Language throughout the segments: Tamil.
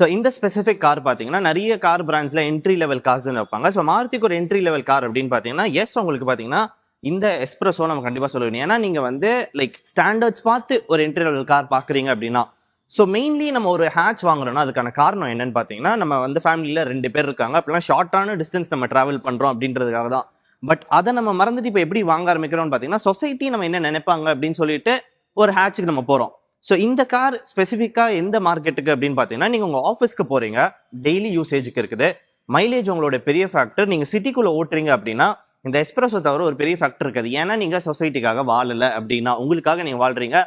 ஸோ இந்த ஸ்பெசிஃபிக் கார் பார்த்தீங்கன்னா நிறைய கார் பிராண்ட்ஸில் என்ட்ரி லெவல் கார்ஸ்னு வைப்பாங்க. ஸோ மாருதிக்கு ஒரு என்ட்ரி லெவல் கார் அப்படின்னு பார்த்தீங்கன்னா எஸ் உங்களுக்கு பார்த்தீங்கன்னா இந்த எஸ்ப்ரெஸோ நம்ம கண்டிப்பாக சொல்ல வேணும் ஏன்னா நீங்கள் வந்து லைக் ஸ்டாண்டர்ட்ஸ் பார்த்து ஒரு என்ட்ரி லெவல் கார் பார்க்குறீங்க அப்படின்னா ஸோ மெயின்லி நம்ம ஒரு ஹேட்ச் வாங்குறோம்னா அதுக்கான காரணம் என்னன்னு பார்த்தீங்கன்னா நம்ம வந்து ஃபேமிலியில் ரெண்டு பேர் இருக்காங்க. அப்படிலாம் ஷார்ட்டான டிஸ்டன்ஸ் நம்ம ட்ராவல் பண்ணுறோம் அப்படின்றதுக்காக தான். பட் அதை நம்ம மறந்துட்டு இப்போ எப்படி வாங்க ஆரம்பிக்கிறோம்னு பார்த்தீங்கன்னா சொசைட்டி நம்ம என்ன நினைப்பாங்க அப்படின்னு சொல்லிட்டு ஒரு ஹேட்ச்சுக்கு நம்ம போகிறோம் ஸோ இந்த கார் ஸ்பெசிஃபிக்காக எந்த மார்க்கெட்டுக்கு அப்படின்னு பார்த்தீங்கன்னா நீங்கள் உங்கள் ஆஃபீஸ்க்கு போகிறீங்க டெய்லி யூசேஜுக்கு இருக்குது. மைலேஜ் உங்களோட பெரிய ஃபேக்டர் நீங்கள் சிட்டிக்குள்ளே ஓட்டுறீங்க அப்படின்னா இந்த எஸ்பிரஸோ தவிர ஒரு பெரிய ஃபேக்டர் இருக்குது. ஏன்னா நீங்கள் சொசைட்டிக்காக வாழலை அப்படின்னா உங்களுக்காக நீங்கள் வாழ்றீங்க.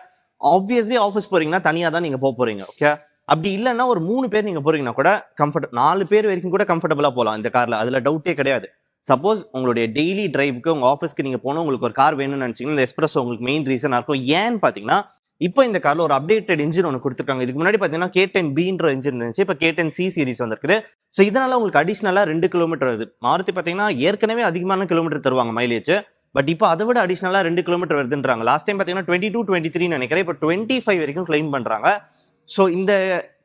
ஆப்வியஸ்லி ஆஃபீஸ் போகிறீங்கன்னா தனியாக தான் நீங்கள் போக போகிறீங்க ஓகே அப்படி இல்லைன்னா ஒரு மூணு பேர் நீங்கள் போகிறீங்கன்னா கூட கம்ஃபர்ட் நாலு பேர் வரைக்கும் கூட கம்ஃபர்டபுளாக போகலாம் இந்த காரில் அதில் டவுட்டே கிடையாது. சப்போஸ் உங்களுடைய டெய்லி டிரைவுக்கு உங்கள் ஆஃபீஸ்க்கு நீங்கள் போகணும் உங்களுக்கு ஒரு கார் வேணும்னு நினச்சிங்கன்னா இந்த எஸ்பிரஸோ உங்களுக்கு மெயின் ரீசனாக இருக்கும். ஏன்னு பார்த்தீங்கன்னா இப்போ இந்த காரில் ஒரு அப்டேட்டட் இன்ஜின் ஒன்று கொடுத்துருக்காங்க. இதுக்கு முன்னாடி பார்த்தீங்கன்னா கே டென் பின்ற இன்ஜின் இருந்துச்சு. இப்போ கே டென் சி சீரிஸ் வந்திருக்குது. ஸோ இதனால் உங்களுக்கு அடிஷ்னலாக ரெண்டு கிலோமீட்டர் வருது. மாருதி பார்த்தீங்கன்னா ஏற்கனவே அதிகமான கிலோமீட்டர் தருவாங்க மைலேஜ் பட் இப்போ அதை விட அடிஷ்னலாக ரெண்டு கிலோமீட்டர் வருதுன்றாங்க. லாஸ்ட் டைம் பார்த்தீங்கன்னா டுவெண்ட்டி டூ டுவெண்ட்டி த்ரீ நினைக்கிறேன். இப்போ டுவெண்ட்டி ஃபைவ் வரைக்கும் கிளைம் பண்ணுறாங்க ஸோ இந்த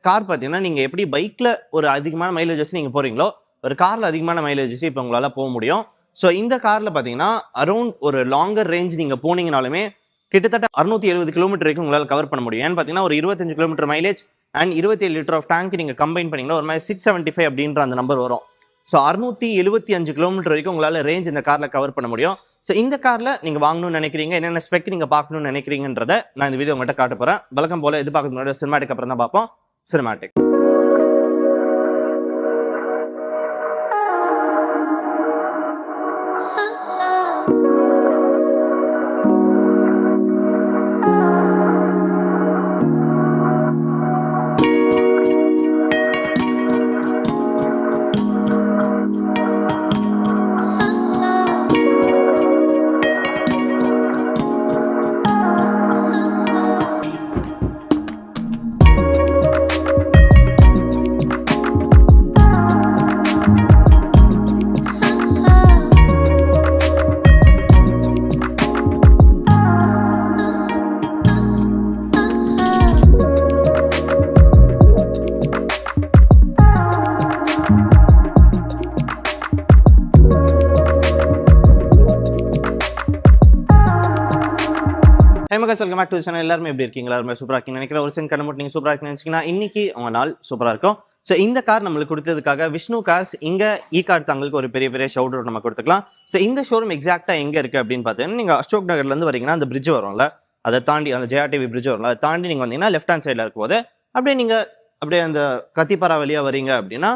கார் பார்த்தீங்கன்னா நீங்கள் எப்படி பைக்கில் ஒரு அதிகமான மைலேஜ் வச்சு நீங்கள் போகிறீங்களோ ஒரு காரில் அதிகமான மைலேஜ் வச்சு இப்போ உங்களால் போக முடியும். ஸோ இந்த காரில் பார்த்தீங்கன்னா அரௌண்ட் ஒரு லாங்கர் ரேஞ்ச் நீங்கள் போனீங்கனாலுமே கிட்டத்தட்ட அறுநூத்தி எழுபது கிலோமீட்டர் வரைக்கும் உங்களால் கவர் பண்ண முடியும். ஏன்னு பார்த்தீங்கன்னா ஒரு இருபத்தஞ்சு கிலோமீட்டர் மைலேஜ் அண்ட் இருபத்தி ஏழு லிட்டர் ஆஃப் டேங்க் நீங்கள் கம்பைன் பண்ணீங்கன்னா ஒரு மாதிரி சிக்ஸ் செவன்ட்டி ஃபைவ் அப்படின்ற அந்த நம்பர் வரும். ஸோ அறுநூத்தி எழுபத்தி அஞ்சு கிலோமீட்டர் வரைக்கும் உங்களால் ரேஞ்ச் இந்த காரில் கவர் பண்ண முடியும். ஸோ இந்த காரில் நீங்கள் வாங்கணும்னு நினைக்கிறீங்க என்னென்ன ஸ்பெக் நீங்கள் பார்க்கணும்னு நினைக்கிறீங்கன்றத நான் இந்த வீடியோ உங்கள்கிட்ட காட்ட போகிறேன் வழக்கம் போல எது பார்க்கறது முன்னாடி சினிமாட்டிக் அப்புறம் தான் பார்ப்போம். சினிமாட்டிக் ஹேமகாஸ் வெல்கம் பேக் டு சேனல் எல்லாருமே எப்படி இருக்கீங்க? எல்லாருமே சூப்பராக இருக்கீங்க. நினைக்கிற ஒரு செகண்ட் கண்ணு நீங்கள் சூப்பராக இருக்குன்னு நினச்சிங்கன்னா இன்னைக்கு உங்கள் நாள் சூப்பராக இருக்கும். ஸோ இந்த கார் நம்மளுக்கு கொடுத்ததுக்காக விஷ்ணு கார்ஸ் இங்கே இ கார் தங்களுக்கு ஒரு பெரிய பெரிய ஷவுட் நம்ம கொடுத்துக்கலாம். ஸோ இந்த ஷோரூம் எக்ஸாக்டாக எங்கே இருக்குது அப்படின்னு பார்த்தீங்கன்னா நீங்கள் அசோக் நகர்லேருந்து வரீங்கன்னா அந்த பிரிட்ஜ் வரும்ல? அதை தாண்டி அந்த ஜெயா டிவி பிரிட்ஜ் வரும்ல? அதை தாண்டி நீங்கள் வந்தீங்கன்னா லெஃப்ட் ஹேண்ட் சைடில் இருக்கும்போது அப்படியே நீங்கள் அப்படியே அந்த கத்திப்பாரா வழியாக வரீங்க அப்படின்னா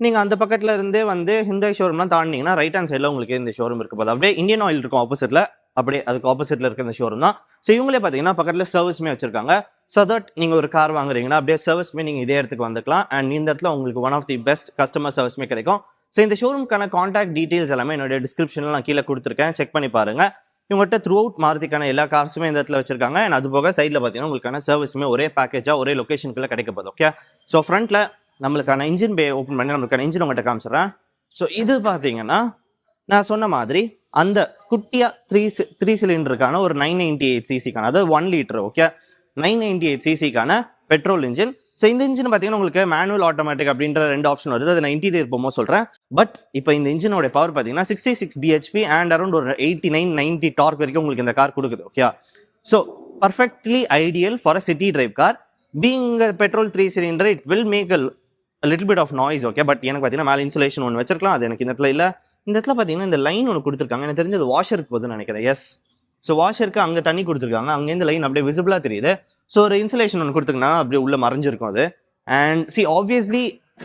நீங்கள் அந்த பக்கத்தில் இருந்தே வந்து ஹிண்டாய் ஷோரூம்லாம் தாண்டிங்கன்னா ரைட் ஹேண்ட் சைடில் உங்களுக்கு இந்த ஷோரூம் இருக்கும் போது அப்படியே இந்தியன் ஆயில் இருக்கும் ஆப்போசிட்டில் அப்படியே அதுக்கு ஆப்போசிட்டில் இருக்க இந்த ஷோரூம் தான். ஸோ இவங்களே பார்த்தீங்கன்னா பக்கத்தில் சர்வீஸ்மே வச்சிருக்காங்க. ஸோ தட் நீங்கள் ஒரு கார் வாங்குறீங்கன்னா அப்படியே சர்வீஸ்மே நீங்கள் இதே இடத்துக்கு வந்துக்கலாம். அண்ட் இந்த இடத்துல உங்களுக்கு one of the best customer சர்வீஸ்மே கிடைக்கும். ஸோ இந்த ஷோரூம்க்கான காண்டாக்ட் டீட்டெயில்ஸ் எல்லாமே என்னுடைய டிஸ்கிரிப்ஷனில் நான் கீழே கொடுத்துருக்கேன். செக் பண்ணி பாருங்க. இவங்ககிட்ட த்ரூ அவுட் மாறுதிக்கான எல்லா கார்ஸுமே இந்த இடத்துல வச்சிருக்காங்க. அண்ட் அது போக சைடில் பார்த்தீங்கன்னா உங்களுக்கான சர்வீஸுமே ஒரே பேக்கேஜாக ஒரே லொக்கேஷனுக்குள்ள கிடைக்க ஓகே ஸோ ஃப்ரண்ட்டில் நம்மளுக்கான இன்ஜின் பே ஓப்பன் பண்ணி நம்மளுக்கான இன்ஜின் உங்கள்கிட்ட காமிச்சிடுறேன். ஸோ இது பார்த்தீங்கன்னா நான் சொன்ன மாதிரி அந்த குட்டியா த்ரீ த்ரீ சிலிண்டருக்கான ஒரு நைன் நைன்டி எயிட் சிசிக்கான அதாவது one litre okay nine ninety eight சிசிக்கான petrol engine so இந்த இன்ஜின் பார்த்தீங்கன்னா உங்களுக்கு மேனுவல் ஆட்டோமேட்டிக் அப்படின்ற ரெண்டு ஆப்ஷன் வருது. அது நான் இன்டீரியர் போகும்போது சொல்கிறேன் பட் இப்போ இந்த இன்ஜினோட பவர் பார்த்தீங்கன்னா sixty six BHP and around ஒரு எயிட்டி நைன் நைன்டி டார்க் வரைக்கும் உங்களுக்கு இந்த கார் கொடுக்குது okay so perfectly ideal for a city drive car being petrol three cylinder it will make a little bit of noise okay but எனக்கு பார்த்தீங்கன்னா மேலே இன்சுலேஷன் ஒன்று வச்சிருக்கலாம். அது எனக்கு இந்த இடத்துல இல்லை. இந்த இடத்துல பார்த்தீங்கன்னா இந்த லைன் ஒன்று கொடுத்துருக்காங்க. எனக்கு தெரிஞ்சது வாஷருக்கு போகுதுன்னு நினைக்கிறேன். எஸ் ஸோ வாஷருக்கு அங்கே தண்ணி கொடுத்துருக்காங்க. அங்கேருந்து லைன் அப்படியே விசிபிளாக தெரியுது. ஸோ ஒரு இன்சுலேஷன் ஒன்று கொடுத்துருக்கனா அப்படியே உள்ளே மறைஞ்சிருக்கும் அது. And see obviously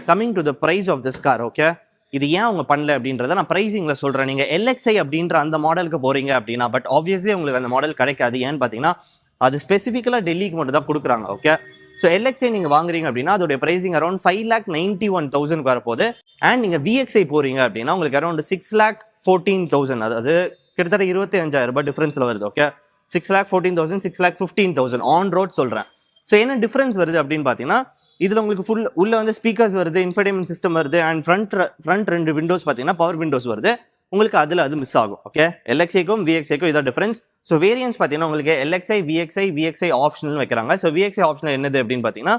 coming to the price of this car okay இது ஏன் அவங்க பண்ணல அப்படின்றத நான் ப்ரைஸிங்கில் சொல்கிறேன் நீங்கள் எல்எக்ஸ்ஐ அப்படின்ற அந்த மாடலுக்கு போகிறீங்க அப்படின்னா பட் ஆப்வியஸ்லி உங்களுக்கு அந்த மாடல் கிடைக்காது. ஏன்னு பார்த்தீங்கன்னா அது ஸ்பெசிஃபிக்கலாக டெல்லிக்கு மட்டும் தான் கொடுக்குறாங்க ஓகே ஸோ எல்எக்ஸ்ஐ நீங்கள் வாங்குறீங்க அப்படின்னா அதோடைய pricing around five lakh ninety one thousand வரப்போகுது. அண்ட் நீங்கள் விஎக்ஸ்ஐ போகிறீங்க அப்படின்னா உங்களுக்கு around six lakh fourteen thousand அதாவது கிட்டத்தட்ட இருபத்தி அஞ்சாயிரம் ரூபாய் டிஃப்ரென்ஸில் வருது okay six lakh fourteen thousand six lakh fifteen thousand on road சொல்கிறேன் ஸோ என்ன டிஃப்ரென்ஸ் வருது அப்படின்னு பார்த்தீங்கன்னா இதில் உங்களுக்கு ஃபுல் உள்ள வந்து ஸ்பீக்கர்ஸ் வருது இன்ஃபர்டைன்மெண்ட் சிஸ்டம் வருது அண்ட் ஃப்ரண்ட் ஃப்ரண்ட் ரெண்டு விண்டோஸ் பார்த்தீங்கன்னா பவர் விண்டோஸ் வருது. உங்களுக்கு அதில் அது மிஸ் ஆகும் ஓகே எல்எக்ஸைக்கும் விஎக்ஸைக்கும் இதான் டிஃப்ரென்ஸ் ஸோ வேரியன்ஸ் பார்த்தீங்கன்னா உங்களுக்கு எல்எக்ஸ்ஐ விஎக்ஸ்ஐ விஎக்ஸ்ஐ ஆப்ஷனல் வைக்கிறாங்க. ஸோ விஎக்ஸ்ஐ ஆப்ஷனல் என்னது அப்படின்னு பார்த்தீங்கன்னா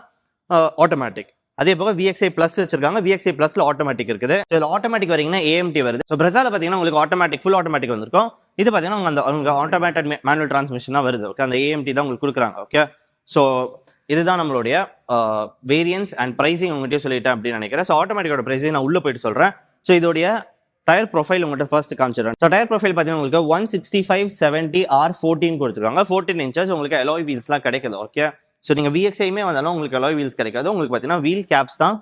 ஆட்டோமேட்டிக் அதே போக விஎக்ஸ்ஐ ப்ளஸ் வச்சிருக்காங்க. விஎக்ஸ்ஐ பிளஸ்ல ஆட்டோமேட்டிக் இருக்குது. ஸோ இதில் ஆட்டோமேட்டிக் வரீங்கன்னா ஏஎம்டி வருது. ஸோ பிரசால பார்த்தீங்கன்னா உங்களுக்கு ஆட்டோமேட்டிக் ஃபுல் ஆட்டோமேட்டிக் வந்திருக்கும். இது பார்த்தீங்கன்னா உங்க அந்த அவங்க ஆட்டோமேட்டட் மேனுவல் டிரான்ஸ்மிஷன் தான் வருது. ஓகே அந்த ஏஎம்டி தான் உங்களுக்கு கொடுக்குறாங்க. ஓகே ஸோ இதுதான் நம்மளுடைய வேரியன்ஸ் அண்ட் ப்ரைஸிங் உங்கள்கிட்ட சொல்லிட்டேன் அப்படின்னு நினைக்கிறேன். ஸோ ஆட்டோமேட்டிக்கோட ப்ரைஸிங் நான் உள்ளே போயிட்டு சொல்கிறேன் ஸோ இதோடைய டயர் ப்ரொஃபைல் உங்கள்கிட்ட ஃபர்ஸ்ட் காமிச்சிடறேன். ஸோ டயர் ப்ரொஃபைல் பார்த்தீங்கன்னா உங்களுக்கு one sixty five seventy R fourteen கொடுத்துருக்காங்க. ஃபோர்டீன் இன்ச்சஸ் உங்களுக்கு அலாய் வீல்ஸ்லாம் கிடைக்குது ஓகே ஸோ நீங்கள் விஎக்ஸ்ஐயுமே வந்தாலும் உங்களுக்கு அலாய் வீல்ஸ் கிடைக்காது. உங்களுக்கு பார்த்தீங்கன்னா வீல் கேப்ஸ் தான்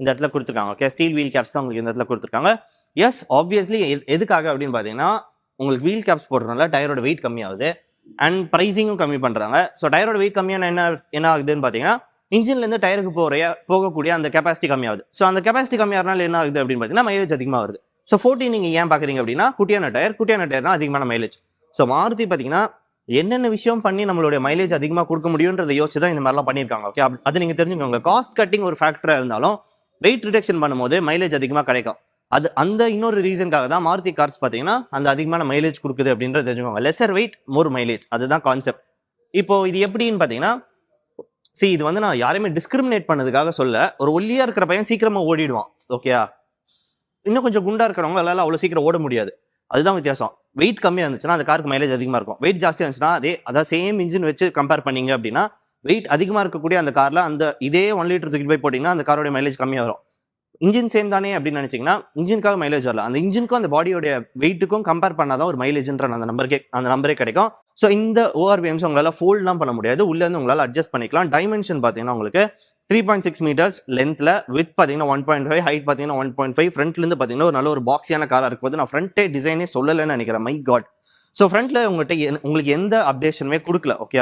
இந்த இடத்துல கொடுத்துருக்காங்க ஓகே ஸ்டீல் வீல் கேப்ஸ் தான் உங்களுக்கு இந்த இடத்துல கொடுத்துருக்காங்க. எஸ் ஆப்வியஸ்லி எதுக்காக அப்படின்னு பார்த்தீங்கன்னா உங்களுக்கு வீல் கேப்ஸ் போடுறதுனால டயரோட வெயிட் கம்மியாகுது அண்ட் ப்ரைஸிங்கும் கம்மி பண்ணுறாங்க ஸோ டயரோட வெயிட் கம்மியான என்ன என்ன ஆகுதுன்னு பார்த்தீங்கன்னா இன்ஜின்லேருந்து டயருக்கு போகிற போகக்கூடிய அந்த கெப்பாசிட்டி கம்மியாகுது. ஸோ அந்த கெப்பாசிட்டி கம்மியாகிறனால என்ன ஆகுது அப்படின்னு பார்த்தீங்கன்னா மைலேஜ் அதிகமாக வருது. ஸோ ஃபோர்டீன் நீங்கள் ஏன் பார்க்குறீங்க அப்படின்னா குட்டியான டயர் குட்டியான டயர்னா அதிகமான மைலேஜ் ஸோ மாருதி பார்த்தீங்கன்னா என்னென்ன விஷயம் பண்ணி நம்மளுடைய மைலேஜ் அதிகமாக கொடுக்க முடியுன்றதை யோசிச்சு தான் இந்த மாதிரிலாம் பண்ணியிருக்காங்க ஓகே அது நீங்கள் தெரிஞ்சுக்கோங்க. காஸ்ட் கட்டிங் ஒரு ஃபேக்டராக இருந்தாலும் வெயிட் ரிடக்ஷன் பண்ணும்போது மைலேஜ் அதிகமாக கிடைக்கும். அது அந்த இன்னொரு ரீசனுக்காக தான் மாருதி கார்ஸ் பார்த்தீங்கன்னா அந்த அதிகமான மைலேஜ் கொடுக்குது அப்படின்றத தெரிஞ்சுக்கோங்க. லெசர் வெயிட் மோர் மைலேஜ் அதுதான் கான்செப்ட் இப்போ இது எப்படின்னு பார்த்தீங்கன்னா சி இது வந்து நான் யாரையுமே டிஸ்கிரிமினேட் பண்ணதுக்காக சொல்ல ஒரு ஒல்லியாக இருக்கிற பையன் சீக்கிரமாக ஓடிடுவான் ஓகேயா இன்னும் கொஞ்சம் குண்டா இருக்கிறவங்க எல்லாம் அவ்வளோ சீக்கிரம் ஓட முடியாது. அதுதான் வித்தியாசம். வெயிட் கம்மியாக இருந்துச்சுன்னா அந்த காருக்கு மைலேஜ் அதிகமாக இருக்கும். வெயிட் ஜாஸ்தியாக இருந்துச்சுன்னா அதே அதான் சேம் இன்ஜின் வச்சு கம்பேர் பண்ணீங்க அப்படின்னா வெயிட் அதிகமாக இருக்கக்கூடிய அந்த காரில் அந்த இதே ஒன் லிட்டர் தூக்கி போய் போட்டிங்கன்னா அந்த காரோட மைலேஜ் கம்மியாக வரும். இன்ஜின் சேம் தானே அப்படின்னு நினச்சிங்கன்னா இன்ஜினுக்காக மைலேஜ் வரல. அந்த இன்ஜினுக்கும் அந்த பாடியோட வெயிட்டுக்கும் கம்பேர் பண்ணாதான் ஒரு மைலேஜ்ன்ற அந்த நம்பருக்கே அந்த நம்பரே கிடைக்கும். ஸோ இந்த ஓஆர்பிஎம்ஸ் உங்களால் ஃபோல்ட்லாம் பண்ண முடியாது. உள்ளேருந்து உங்களால் அட்ஜஸ்ட் பண்ணிக்கலாம். டைமென்ஷன் பார்த்தீங்கன்னா உங்களுக்கு த்ரீ பாயிண்ட் சிக்ஸ் மீட்டர்ஸ் லென்த்தில் வித் பார்த்தீங்கன்னா ஒன் பாயிண்ட் ஃபைவ் ஹைட் பார்த்தீங்கன்னா ஒன் பாயிண்ட் ஃபைவ் ஃப்ரண்ட்லேருந்து பார்த்தீங்கன்னா ஒரு நல்ல ஒரு பாக்ஸியான காராக இருக்கும்போது நான் ஃப்ரண்ட்டே டிசைனே சொல்லலைன்னு நினைக்கிறேன். மை காட் ஸோ ஃப்ரண்ட்டில் உங்கள்கிட்ட என்- உங்களுக்கு எந்த அப்டேஷனுமே கொடுக்கல ஓகே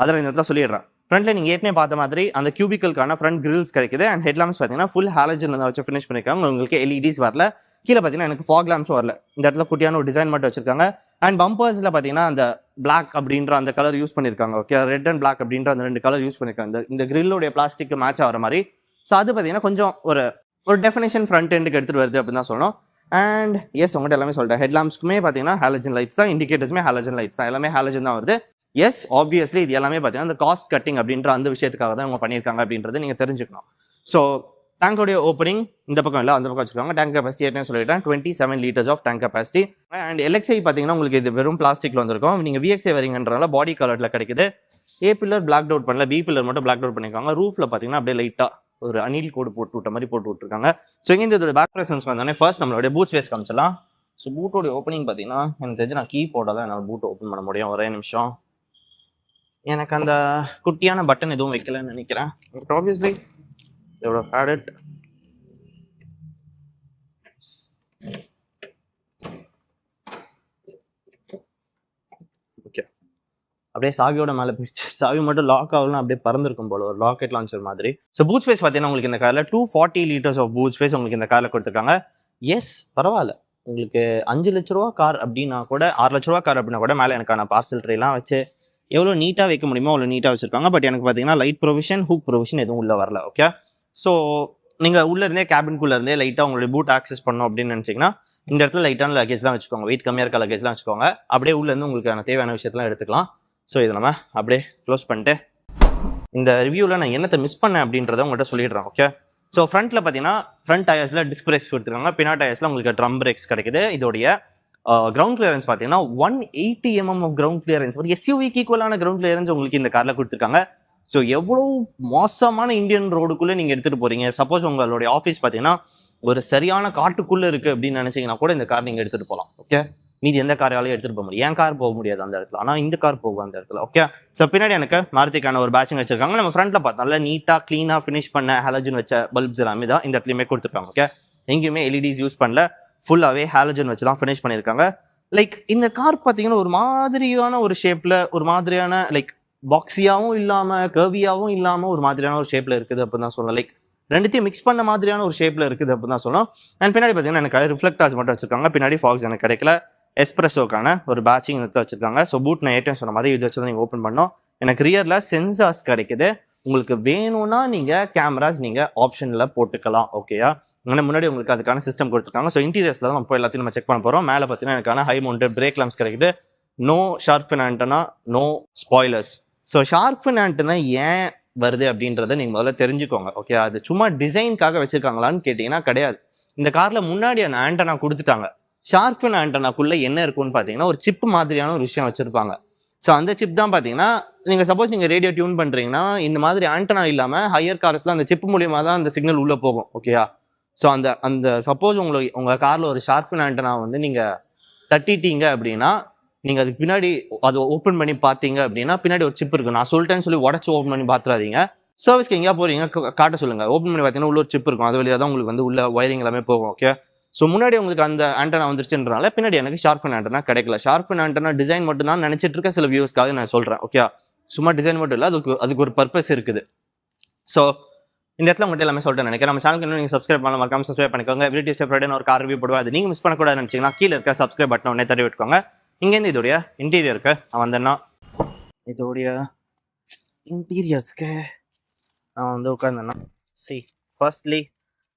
அதில் இந்த இடத்துல சொல்லிடுறேன். ஃப்ரண்ட்ல நீங்கள் ஏற்கனவே பார்த்த மாதிரி அந்த கியூபிக்கலுக்கான ஃப்ரண்ட் கிரில்ஸ் கிடைக்குது. அண்ட் ஹெட்லாம்ஸ் பார்த்தீங்கன்னா ஃபுல் ஹாலஜன் வச்சு ஃபினிஷ் பண்ணிருக்காங்க. உங்களுக்கு எல்இடிஸ் வரல. கீழே பார்த்தீங்கன்னா எனக்கு ஃபாக் லாம்ஸும் வரல. இந்த இடத்துல குட்டியான ஒரு டிசைன் மட்டும் வச்சிருக்காங்க. அண்ட் பம்பர்ஸில் பார்த்தீங்கன்னா அந்த பிளாக் அப்படின்ற அந்த கலர் யூஸ் பண்ணியிருக்காங்க ஓகே ரெட் அண்ட் பிளாக் அப்படின்ற அந்த ரெண்டு கலர் யூஸ் பண்ணியிருக்காங்க இந்த இந்த கிரில்லுடைய பிளாஸ்டிக் மேட்ச் ஆகிற மாதிரி. ஸோ அது பார்த்தீங்கன்னா கொஞ்சம் ஒரு ஒரு டெஃபினேஷன் ஃப்ரண்ட் எண்டுக்கு எடுத்துகிட்டு வருது அப்படின்னு தான் சொன்னோம் அண்ட் எஸ் உங்கள்கிட்ட எல்லாமே சொல்லிட்டேன். ஹெட்லாம்ஸ்க்குமே பார்த்தீங்கன்னா ஹாலஜன் லைட்ஸ் தான் இண்டிகேட்டர்ஸுமே ஹாலஜன் லைட்ஸ் தான். எல்லாமே ஹாலஜன் தான் வருது. எஸ் ஆப்வியஸ்லி இது எல்லாமே பார்த்தீங்கன்னா அந்த காஸ்ட் கட்டிங் அப்படின்ற அந்த விஷயத்துக்காக தான் அவங்க பண்ணியிருக்காங்க அப்படின்றது நீங்கள் தெரிஞ்சுக்கணும். ஸோ டேங்கோடைய ஓப்பனிங் இந்த பக்கம் இல்லை அந்த பக்கம் வச்சுருக்காங்க. டேங்க் கெப்பாசிட்டி ஏற்கனவே சொல்லிட்டேன். Twenty seven litres of tank capacity and LXI பார்த்தீங்கன்னா உங்களுக்கு இது வெறும் பிளாஸ்டிக்ல வந்திருக்கும். நீங்கள் விஎக்ஸ்ஐ வரீங்கன்றனால பாடி கலரில் கிடைக்குது. ஏ பில்லர் பிளாக் அவுட் பண்ணல பி பில்லர் மட்டும் பிளாக் அவுட் பண்ணிருக்காங்க ரூஃப்ல பார்த்தீங்கன்னா அப்படியே லைட்டாக ஒரு அணில் கோடு போட்டு விட்ட மாதிரி போட்டு விட்டுருக்காங்க. ஸோ இங்கே இதோட பேக் ப்ரெசன்ஸ் வந்தோடனே ஃபர்ஸ்ட் நம்மளுடைய பூட் ஸ்பேஸ் காமிச்சலாம் ஸோ பூட்டோட ஓப்பனிங் பார்த்தீங்கன்னா எனக்கு தெரிஞ்சு நான் கீ போட்டால் தான் என்னால் பூட் ஓப்பன் பண்ண முடியும். ஒரே நிமிஷம். எனக்கு அந்த குட்டியான பட்டன் எதுவும் வைக்கலன்னு நினைக்கிறேன். பட் ஆப்வியஸ்லி இதோட பேடட் ஓகே அப்படியே சாவியோட மேலே போயிடுச்சு. சாவி மட்டும் லாக் ஆகலாம் அப்படியே பறந்துருக்கும் போல ஒரு லாக்கெட் லான்ச்சர் மாதிரி. ஸோ பூட் ஸ்பேஸ் பார்த்தீங்கன்னா உங்களுக்கு இந்த காரில் two forty litres of boot space உங்களுக்கு இந்த காரில் கொடுத்துருக்காங்க. எஸ் பரவாயில்ல. உங்களுக்கு அஞ்சு லட்ச ரூபா கார் அப்படின்னா கூட ஆறு லட்ச ரூபா கார் அப்படின்னா கூட மேலே எனக்கான பார்சல் ட்ரேலாம் வச்சு எவ்வளோ நீட்டாக வைக்க முடியுமோ அவ்வளோ நீட்டாக வச்சுருக்காங்க பட் எனக்கு பார்த்தீங்கன்னா லைட் ப்ரொவிஷன் ஹூக் ப்ரொவிஷன் எதுவும் உள்ளே வரல ஓகே ஸோ நீங்கள் உள்ளே இருந்தே கேபின்குள்ளே இருந்தே லைட்டாக உங்களுடைய பூட் ஆக்சஸ் பண்ணோம் அப்படின்னு நினச்சிங்கன்னா இந்த இடத்துல லைட்டான லக்கேஜ்லாம் வச்சுக்கோங்க. வெயிட் கம்மியாக இருக்க லக்கேஜ்லாம் வச்சுக்கோங்க. அப்படியே உள்ளேருந்து உங்களுக்கான தேவையான விஷயத்தெல்லாம் எடுத்துக்கலாம். ஸோ இதை நம்ம அப்படியே க்ளோஸ் பண்ணிட்டு இந்த ரிவ்யூவில் நான் என்னத்தை மிஸ் பண்ணேன் அப்படின்றத உங்கள்கிட்ட சொல்லிடுறேன் ஓகே ஸோ ஃப்ரண்ட்டில் பார்த்தீங்கன்னா ஃப்ரண்ட் டயர்ஸில் டிஸ்க் பிரேக்ஸ் கொடுத்துருக்காங்க. பின்னா டயர்ஸில் உங்களுக்கு ட்ரம் பிரேக்ஸ் கிடைக்குது. இதோடைய கிரவுண்ட் கிளியரன்ஸ் பார்த்தீங்கன்னா one eighty MM of ground clearance ஒரு எஸ்யூவிக்கு ஈக்குவலான கிரவுண்ட் கிளியரன்ஸ் உங்களுக்கு இந்த காரில் கொடுத்துருக்காங்க. ஸோ எவ்வளோ மோசமான இந்தியன் ரோடுக்குள்ளே நீங்கள் எடுத்துகிட்டு போகிறீங்க சப்போஸ் உங்களுடைய ஆஃபீஸ் பார்த்தீங்கன்னா ஒரு சரியான காட்டுக்குள்ளே இருக்குது அப்படின்னு நினச்சிங்கன்னா கூட இந்த கார் நீங்கள் எடுத்துகிட்டு போகலாம். ஓகே மீதி எந்த காராலையும் எடுத்துகிட்டு போக முடியும். என் கார் போக முடியாது அந்த இடத்துல. ஆனால் இந்த கார் போகும் அந்த இடத்துல. ஓகே ஸோ பின்னாடி எனக்கு மாருதிக்கான ஒரு பேட்சிங் வச்சிருக்காங்க. நம்ம ஃப்ரண்ட்டில் பார்த்தா நல்லா நீட்டாக க்ளீனாக ஃபினிஷ் பண்ண ஹலஜின் வச்ச பல்ப்ஸ் எல்லாமே தான் இந்த இடத்துலையுமே கொடுத்துருக்காங்க. ஓகே எங்கேயுமே எல்இடிஸ் யூஸ் பண்ணல. ஃபுல்லாகவே ஹாலஜன் வச்சு தான் ஃபினிஷ் பண்ணியிருக்காங்க. லைக் இந்த கார் பார்த்தீங்கன்னா ஒரு மாதிரியான ஒரு ஷேப்பில் ஒரு மாதிரியான லைக் பாக்ஸியாகவும் இல்லாமல் கர்வியாகவும் இல்லாமல் ஒரு மாதிரியான ஒரு ஷேப்பில் இருக்குது அப்படின்னு தான் சொல்லலாம். லைக் ரெண்டுத்தையும் மிக்ஸ் பண்ண மாதிரியான ஒரு ஷேப்பில் இருக்குது அப்படின்னு தான் சொல்லலாம் அண்ட் பின்னாடி பார்த்தீங்கன்னா எனக்கு ரிஃப்ளெக்டாஸ் மட்டும் வச்சிருக்காங்க. பின்னாடி ஃபாக்ஸ் எனக்கு கிடைக்கல. எஸ்பிரஸோக்கான ஒரு பேட்சிங் எடுத்து வச்சிருக்காங்க. ஸோ பூட் நான் ஏற்றம் சொன்ன மாதிரி இது வச்சு தான் நீங்கள் ஓப்பன் பண்ணோம் எனக்கு ரியரில் சென்சார்ஸ் கிடைக்குது. உங்களுக்கு வேணும்னா நீங்கள் கேமராஸ் நீங்கள் ஆப்ஷனில் போட்டுக்கலாம் ஓகேயா ஆனால் முன்னாடி உங்களுக்கு அதுக்கான சிஸ்டம் கொடுத்துருக்காங்க. ஸோ இன்டீரியர்ஸில் தான் நம்ம எல்லாத்தையும் நம்ம செக் பண்ண போகிறோம் மேலே பார்த்தீங்கன்னா எனக்கான ஹை மவுண்டட் பிரேக் லாம்ஸ் கிடைக்குது. No sharp antenna no spoilers so sharp antenna ஏன் வருது அப்படின்றத நீங்கள் முதல்ல தெரிஞ்சுக்கோங்க. ஓகே அது சும்மா டிசைனுக்காக வச்சுருக்காங்களான்னு கேட்டிங்கன்னா கிடையாது. இந்த காரில் முன்னாடி அந்த ஆண்டனா கொடுத்துட்டாங்க. ஷார்ப்பன் ஆண்டனாக்குள்ளே என்ன இருக்கும்னு பார்த்தீங்கன்னா ஒரு சிப் மாதிரியான ஒரு விஷயம் வச்சுருப்பாங்க. ஸோ அந்த சிப் தான் பார்த்தீங்கன்னா நீங்கள் சப்போஸ் நீங்கள் ரேடியோ டியூன் பண்ணுறீங்கன்னா இந்த மாதிரி ஆண்டனா இல்லாமல் ஹையர் காரஸில் அந்த சிப் மூலியமாக தான் அந்த சிக்னல் உள்ளே போகும். ஓகேயா ஸோ அந்த அந்த சப்போஸ் உங்களுக்கு உங்கள் காரில் ஒரு ஷார்ப்பன் ஆண்டனா வந்து நீங்கள் தட்டிட்டீங்க அப்படின்னா நீங்கள் அதுக்கு பின்னாடி அதை ஓப்பன் பண்ணி பார்த்தீங்க அப்படின்னா பின்னாடி ஒரு சிப் இருக்கும் நான் சொல்லிட்டேன்னு சொல்லி உடச்சி ஓப்பன் பண்ணி பார்த்துறாதீங்க. சர்வீஸ்க்கு எங்கேயா போகிறீங்க காட்ட சொல்லுங்கள் ஓப்பன் பண்ணி பார்த்தீங்கன்னா உள்ள ஒரு சிப் இருக்கும். அது வழியாக தான் உங்களுக்கு வந்து உள்ள ஒயரிங் எல்லாமே போகும் ஓகே ஸோ முன்னாடி உங்களுக்கு அந்த ஆண்டனா வந்துருச்சுன்றனால பின்னாடி எனக்கு ஷார்ப்பன் ஆண்டனா கிடைக்கல. ஷார்ப்பன் ஆண்டனா டிசைன் மட்டும் தான் நினச்சிட்டு இருக்க சில வியூஸ்க்காக நான் சொல்கிறேன் ஓகே சும்மா டிசைன் மட்டும் இல்லை அதுக்கு அதுக்கு ஒரு பர்பஸ் இருக்குது. ஸோ இந்த இடத்துல உங்கள்கிட்ட எல்லாமே சொல்லிட்டு நினைக்கிறேன். நம்ம சேனலுக்கு இன்னும் நீங்கள் சப்ஸ்கிரைப் பண்ணலாம் மறக்காம சப்ஸ்கிரைப் பண்ணிக்கோங்க. எவ்ரி டே ஃப்ரைடே ஒரு கார் ரிவ்யூ போடுவேன். அது நீங்கள் மிஸ் பண்ணக்கூடாது நினச்சிங்கன்னா கீழே இருக்க சப்ஸ்கிரைப் பட்டன் உடனே தட்டி விட்டுக்கோங்க. இங்கேருந்து இதோடைய இன்டீரியருக்கு நான் வந்தேன்னா இதோடைய இன்டீரியர்ஸ்க்கு நான் வந்து உட்காந்தேன்னா சி ஃபர்ஸ்ட்லி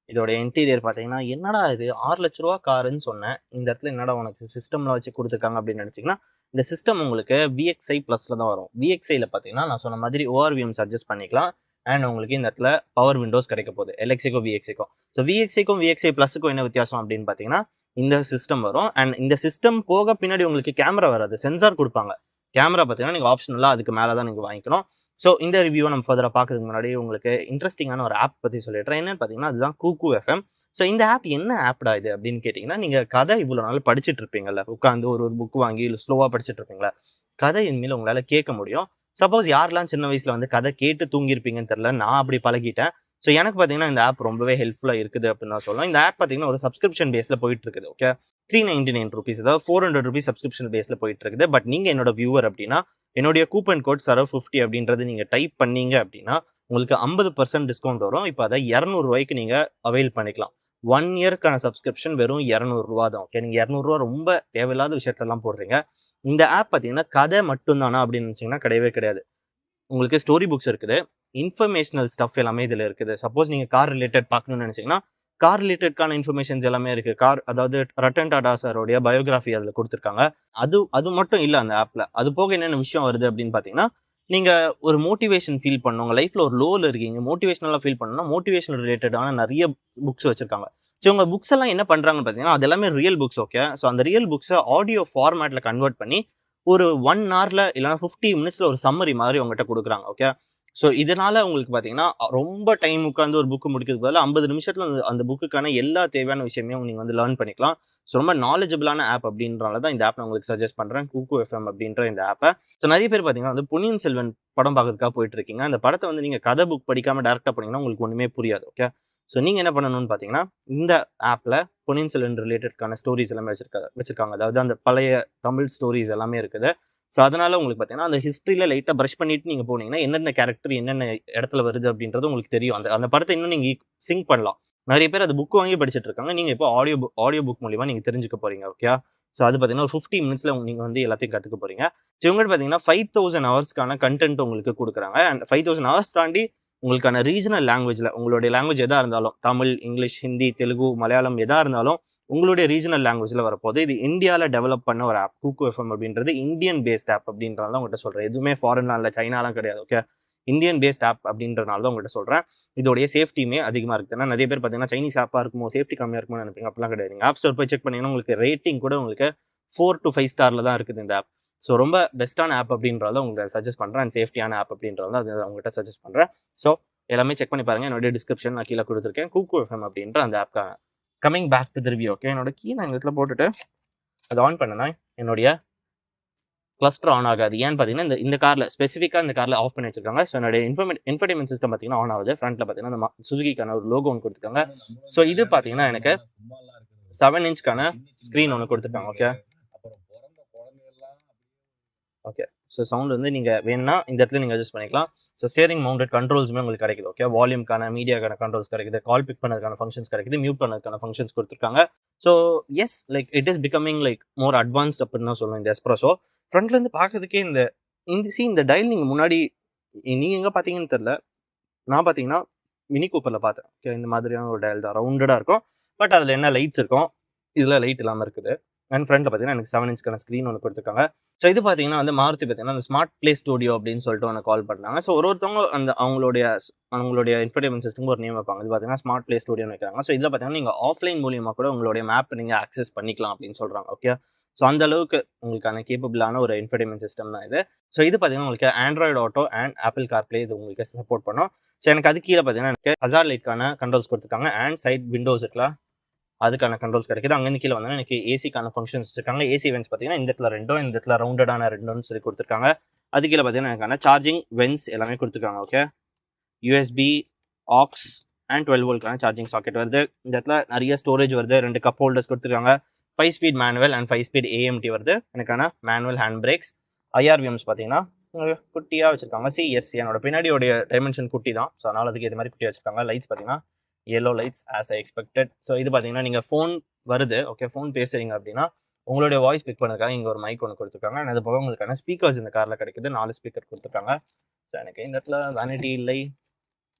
இதோடைய இன்டீரியர் பார்த்தீங்கன்னா என்னடா இது? ஆறு லட்ச ரூபா காருன்னு சொன்னேன். இந்த இடத்துல என்னடா உனக்கு சிஸ்டமில் வச்சு கொடுத்துருக்காங்க அப்படின்னு நினச்சிங்கன்னா இந்த சிஸ்டம் உங்களுக்கு விஎக்ஸ்ஐ ப்ளஸில் தான் வரும். விஎக்ஸ்ஐயில் பார்த்தீங்கன்னா நான் சொன்ன மாதிரி ஓஆர்விஎம்ஸ் அட்ஜஸ்ட் பண்ணிக்கலாம். அண்ட் உங்களுக்கு இந்த இடத்துல பவர் விண்டோஸ் கிடைக்க போகுது. எல்எக்ஸிக்கும் விஎக்ஸிக்கும் ஸோ விஎக்ஸிக்கும் விஎக்ஸ்ஐ ப்ளஸுக்கும் என்ன வித்தியாசம் அப்படின்னு பார்த்தீங்கன்னா இந்த சிஸ்டம் வரும். அண்ட் இந்த சிஸ்டம் போக பின்னாடி உங்களுக்கு கேமரா வராது. சென்சார் கொடுப்பாங்க. கேமரா பார்த்தீங்கன்னா நீங்கள் ஆப்ஷனலாக அதுக்கு மேலே தான் நீங்கள் வாங்கிக்கணும். ஸோ இந்த ரிவ்யூவை நம்ம ஃபர்தராக பார்க்கறதுக்கு முன்னாடி உங்களுக்கு இன்ட்ரெஸ்டிங்கான ஒரு ஆப் பற்றி சொல்லிடுறேன். என்னன்னு பார்த்தீங்கன்னா அதுதான் கூக்கு எஃப்எம் ஸோ இந்த ஆப் என்ன ஆப்டா இது அப்படின்னு கேட்டிங்கன்னா நீங்கள் கதை இவ்வளோ நாள் படிச்சுட்டு இருப்பீங்கல்ல. உட்காந்து ஒரு ஒரு புக் வாங்கி இல்லை ஸ்லோவாக படிச்சுட்டு இருப்பீங்களா கதை இனிமேல் உங்களால் கேட்க முடியும். சப்போஸ் யாரெல்லாம் சின்ன வயசில் வந்து கதை கேட்டு தூங்கியிருப்பீங்கன்னு தெரில நான் அப்படி பழகிட்டேன். ஸோ எனக்கு பார்த்தீங்கன்னா இந்த ஆப் ரொம்பவே ஹெல்ப்ஃபுல்லாக இருக்குது அப்படின்னு தான் சொல்லலாம் இந்த ஆப் பார்த்தீங்கன்னா ஒரு சப்ஸ்கிரிப்ஷன் பேஸில் போயிட்டு இருக்குது okay three ninety nine rupees அதாவது ஃபோர் ஹண்ட்ரட் ருபீஸ் சப்ஸ்கிரிப்ஷன் பேஸில் போயிட்டு இருக்குது பட் நீங்கள் என்னோட வியூவர் அப்படின்னா என்னுடைய கூப்பன் கோட் சரவ் ஃபிஃப்டி அப்படின்றது நீங்கள் டைப் பண்ணீங்க அப்படின்னா உங்களுக்கு ஐம்பது பர்சன்ட் டிஸ்கவுண்ட் வரும். இப்போ அதை இரநூறுவாய்க்கு நீங்கள் அவைல் பண்ணிக்கலாம். ஒன் இயர்க்கான சப்ஸ்கிரிப்ஷன் வெறும் இரநூறுவா தான் ஓகே நீங்கள் இரநூறுவா ரொம்ப தேவையில்லாத விஷயத்தெல்லாம் போடுறீங்க. இந்த ஆப் பார்த்தீங்கன்னா கதை மட்டும்தானா அப்படின்னு நினச்சிங்கன்னா கிடையவே கிடையாது. உங்களுக்கு ஸ்டோரி புக்ஸ் இருக்குது. இன்ஃபர்மேஷனல் ஸ்டஃப் எல்லாமே இதில் இருக்குது. சப்போஸ் நீங்கள் கார் ரிலேட்டட் பார்க்கணும்னு நினச்சிங்கன்னா கார் ரிலேட்டட்கான இன்ஃபர்மேஷன்ஸ் எல்லாமே இருக்குது கார் அதாவது ரட்டன் டாடா சாரோடைய பயோகிராஃபி அதில் கொடுத்துருக்காங்க. அது அது மட்டும் இல்லை அந்த ஆப்பில் அது போக என்னென்ன விஷயம் வருது அப்படின்னு பார்த்தீங்கன்னா நீங்கள் ஒரு மோட்டிவேஷன் ஃபீல் பண்ணணும். உங்கள் லைஃப்பில் ஒரு லோவில் இருக்கீங்க. மோட்டிவேஷனலாக ஃபீல் பண்ணணும்னா மோட்டிவேஷனல் ரிலேட்டடான நிறைய புக்ஸ் வச்சுருக்காங்க. ஸோ உங்கள் புக்ஸ் எல்லாம் என்ன பண்ணுறாங்கன்னு பார்த்தீங்கன்னா அது எல்லாமே ரியல் புக்ஸ் ஓகே ஸோ அந்த ரியல் புக்ஸை ஆடியோ ஃபார்மேட்டில் கன்வெர்ட் பண்ணி ஒரு ஒன் ஹவரில் இல்லைனா ஃபிஃப்டி மினிட்ஸில் ஒரு சம்மரி மாதிரி உங்கள்கிட்ட கொடுக்குறாங்க ஓகே ஸோ இதனால் உங்களுக்கு பார்த்தீங்கன்னா ரொம்ப டைம் உட்காந்து ஒரு புக்கு முடிக்கிறதுக்கு பதிலாக ஐம்பது நிமிஷத்தில் அந்த அந்த புக்குக்கான எல்லா தேவையான விஷயமே நீங்கள் வந்து லேர்ன் பண்ணிக்கலாம். ஸோ ரொம்ப நாலேஜபிளான ஆப் அப்படின்றனால தான் இந்த ஆப் நான் உங்களுக்கு சஜஸ்ட் பண்ணுறேன் கூக்கு எஃப்எம் அப்படின்ற இந்த ஆப்பை ஸோ நிறைய பேர் பார்த்தீங்கன்னா வந்து பொன்னியின் செல்வன் படம் பார்க்கறதுக்காக போயிட்டு இருக்கீங்க. அந்த படத்தை வந்து நீங்கள் கதை புக் படிக்காமல் டேரெக்டாக போனீங்கன்னா உங்களுக்கு ஒன்றுமே புரியாது ஓகே ஸோ நீங்கள் என்ன பண்ணணும்னு பார்த்தீங்கன்னா இந்த ஆப்பில் பொன்னியின் செல்வன் ரிலேட்டட்கான ஸ்டோரிஸ் எல்லாமே வச்சிருக்காங்க வச்சிருக்காங்க. அதாவது அந்த பழைய தமிழ் ஸ்டோரிஸ் எல்லாமே இருக்குது. ஸோ அதனால் உங்களுக்கு பார்த்தீங்கன்னா அந்த ஹிஸ்ட்ரியில் லைட்டாக ப்ரஷ் பண்ணிட்டு நீங்கள் போனீங்கன்னா என்னென்ன கேரக்டர் என்னென்ன இடத்துல வருது அப்படின்றது உங்களுக்கு தெரியும். அந்த அந்த படத்தை இன்னும் நீங்கள் சிங்க் பண்ணலாம். நிறைய பேர் அது புக் வாங்கி படிச்சுட்டு இருக்காங்க. நீங்கள் இப்போ ஆடியோ புக் ஆடியோ புக் மூலியமாக நீங்கள் தெரிஞ்சுக்க போகிறீங்க ஓகே ஸோ அது பார்த்தீங்கன்னா ஒரு ஃபிஃப்டி மினிட்ஸில் நீங்கள் வந்து எல்லாத்தையும் கற்றுக்க போகிறீங்க ஸோ இவங்க பார்த்தீங்கன்னா ஃபைவ் தௌசண்ட் ஹவர்ஸ்க்கான கண்டென்ட் உங்களுக்கு கொடுக்குறாங்க. அண்ட் ஃபைவ் தௌசண்ட் ஹவர்ஸ் தாண்டி உங்களுக்கான ரீஜனல் லாங்குவேஜில் உங்களுடைய லாங்குவேஜ் எதாக இருந்தாலும் தமிழ் இங்கிலீஷ் ஹிந்தி தெலுங்கு மலையாளம் எதாக இருந்தாலும் உங்களுடைய ரீஜனல் லாங்குவேஜில் வரப்போது இது இந்தியாவில் டெவலப் பண்ண ஒரு ஆப் கூக்கு எஃப்எம் அப்படின்றது இந்தியன் பேஸ்ட் ஆப் அப்படின்றனால உங்கள்கிட்ட சொல்கிறேன் எதுவுமே ஃபாரின்லாம் இல்லை சைனாலாம் கிடையாது ஓகே இந்தியன் பேஸ்ட் ஆப் அப்படின்றனால தான் உங்கள்கிட்ட சொல்கிறேன் இதோடைய சேஃப்டியுமே அதிகமாக இருக்குது ஏன்னா நிறைய பேர் பார்த்தீங்கன்னா சைனீஸ் ஆப்பாக இருக்குமோ சேஃப்டி கம்மியாக இருக்குமோ நினைப்பீங்க. அப்படிலாம் கிடையாது. ஆப் ஸ்டோர் போய் செக் பண்ணிங்கன்னா உங்களுக்கு ரேட்டிங் கூட உங்களுக்கு ஃபோர் டு ஃபைவ் ஸ்டாரில் தான் இருக்குது இந்த ஆப் ஸோ ரொம்ப பெஸ்ட்டான ஆப் அப்படின்றத உங்களுக்கு சஜஸ்ட் பண்ணுறேன் அண்ட் சேஃப்டியான ஆப் அப்படின்றத அது உங்கள்கிட்ட சஜஸ்ட் பண்ணுறேன் ஸோ எல்லாமே செக் பண்ணி பாருங்கள் என்னுடைய டிஸ்கிரிப்ஷன் நான் கீழே கொடுத்துருக்கேன். கூக்கு எஃப்எம் அப்படின்ற அந்த ஆப்க்கு கமிங் பேக் டு திருவி ஓகே என்னோட கீ நான் இந்த இடத்துல போட்டுட்டு அதை ஆன் பண்ணனா என்னுடைய கிளஸ்டர் ஆன் ஆகாது. ஏன்னு பார்த்தீங்கன்னா இந்த இந்த காரில் ஸ்பெசிஃபிக்காக இந்த காரில் ஆஃப் பண்ணி வச்சிருக்காங்க. ஸோ என்னுடைய இன்ஃபர்மே இன்ஃபர்டைன்மெண்ட் சிஸ்டம் பார்த்தீங்கன்னா ஆன் ஆகுது. ஃப்ரண்ட்டில் பார்த்தீங்கன்னா அந்த சுசுகிக்கான ஒரு லோகோ ஒன்று கொடுத்துருக்காங்க. ஸோ இது பார்த்தீங்கன்னா எனக்கு செவன் இன்ச்க்கான ஸ்க்ரீன் ஒன்று கொடுத்துருக்காங்க ஓகே ஓகே ஸோ சவுண்ட் வந்து நீங்கள் வேணும்னா இந்த இடத்துல நீங்கள் அட்ஜஸ்ட் பண்ணிக்கலாம். ஸோ ஸ்டேரிங் மவுண்டட் கண்ட்ரோல்ஸுமே உங்களுக்கு கிடைக்குது ஓகே வால்யூம்க்கான மீடியாக்கான கண்ட்ரோல்ஸ் கிடைக்குது கால் பிக் பண்ணதுக்கான ஃபங்க்ஷன்ஸ் கிடைக்குது மியூட் பண்ணதுக்கான ஃபங்க்ஷன்ஸ் கொடுத்துருக்காங்க. So as like it is becoming like more advanced அப்படின்னு தான் சொல்லணும் இந்த எஸ்ப்ரெஸோ ஃப்ரண்ட்லேருந்து பார்க்கறதுக்கே இந்த இந்த சி இந்த டைல் நீங்கள் முன்னாடி நீங்கள் எங்கே பார்த்தீங்கன்னு தெரில நான் பார்த்தீங்கன்னா மினி கூப்பரில் பார்த்தேன் ஓகே இந்த மாதிரியான ஒரு டயல் தான் ரவுண்டடாக இருக்கும். பட் அதில் என்ன லைட்ஸ் இருக்கும்? இதில் லைட் இல்லாமல் இருக்குது. அண்ட் ஃப்ரண்ட்டில் பார்த்தீங்கன்னா எனக்கு செவன் இன்ச்சுக்கான ஸ்க்ரீன் ஒன்று கொடுத்துருக்காங்க. ஸோ இது பார்த்தீங்கன்னா வந்து மாருதி பார்த்தீங்கன்னா அந்த ஸ்மார்ட் ப்ளே ஸ்டுடியோ அப்படின்னு சொல்லிட்டு ஒன்று கால் பண்ணாங்க. ஸோ ஒரு ஒருத்தவங்க அந்த அவங்களுடைய அவங்களுடைய இன்ஃபர்டைன்மெண்ட் சிஸ்டம் ஒரு நேம் வைப்பாங்க. இது பார்த்தீங்கன்னா ஸ்மார்ட் ப்ளே ஸ்டுடியோன்னு வைக்கிறாங்க. ஸோ இதில் பார்த்தீங்கன்னா நீங்கள் ஆஃப்லைன் மூலியமாக கூட உங்களுடைய மேப் நீங்கள் ஆக்சஸ் பண்ணிக்கலாம் அப்படின்னு சொல்கிறாங்க ஓகே ஸோ அந்த அளவுக்கு உங்களுக்கான கேப்பபிளான ஒரு இன்ஃபர்டைன்மெண்ட் சிஸ்டம் தான் இது. ஸோ இது பார்த்தீங்கன்னா உங்களுக்கு Android auto and Apple CarPlay இது உங்களுக்கு சப்போர்ட் பண்ணும். ஸோ எனக்கு அது கீழே பார்த்தீங்கன்னா எனக்கு ஹசார் லைட்கான கண்ட்ரோல்ஸ் கொடுத்துருக்காங்க. அண்ட் சைட் விண்டோஸ் இருக்கலாம் அதுக்கான கண்ட்ரோல்ஸ் கிடைக்குது. அங்கேருந்து கீழே வந்து எனக்கு ஏசிக்கான ஃபங்க்ஷன்ஸ் வச்சிருக்காங்க. ஏசி வென்ஸ் பார்த்தீங்கன்னா இந்த இடத்துல ரெண்டும் இந்த இடத்துல ரவுண்டடான ரெண்டும்னு சொல்லி கொடுத்துருக்காங்க. அது கீழே பார்த்தீங்கன்னா எனக்கான சார்ஜிங் வென்ஸ் எல்லாமே கொடுத்துருக்காங்க okay USB aux and twelve வோல்ட்க்கான charging socket வருது. இந்த இடத்துல நிறைய ஸ்டோரேஜ் வருது. ரெண்டு கப் ஹோல்டர்ஸ் கொடுத்துருக்காங்க. Five speed manual and five speed AMT வருது. எனக்கான மேனுவல் ஹேண்ட் பிரேக்ஸ் ஐஆர்விஎம்ஸ் பார்த்தீங்கன்னா குட்டியாக வச்சிருக்காங்க. சிஎஸ் என்னோட பின்னாடியோடைய டைமென்ஷன் குட்டி தான் ஸோ அதனால் அதுக்கு இது மாதிரி குட்டியாக வச்சிருக்காங்க. லைட்ஸ் பார்த்தீங்கன்னா yellow lights as I expected so இது பார்த்தீங்கன்னா நீங்கள் ஃபோன் வருது ஓகே ஃபோன் பேசுகிறீங்க அப்படின்னா உங்களுடைய வாய்ஸ் பிக் பண்ணுறதுக்காக இங்கே ஒரு மைக் ஒன்று கொடுத்துருக்காங்க. அண்ட் அது போக உங்களுக்கான ஸ்பீக்கர்ஸ் இந்த காரில் கிடைக்குது நாலு ஸ்பீக்கர் கொடுத்துருக்காங்க. ஸோ எனக்கு இந்த இடத்துல வேனிட்டி இல்லை.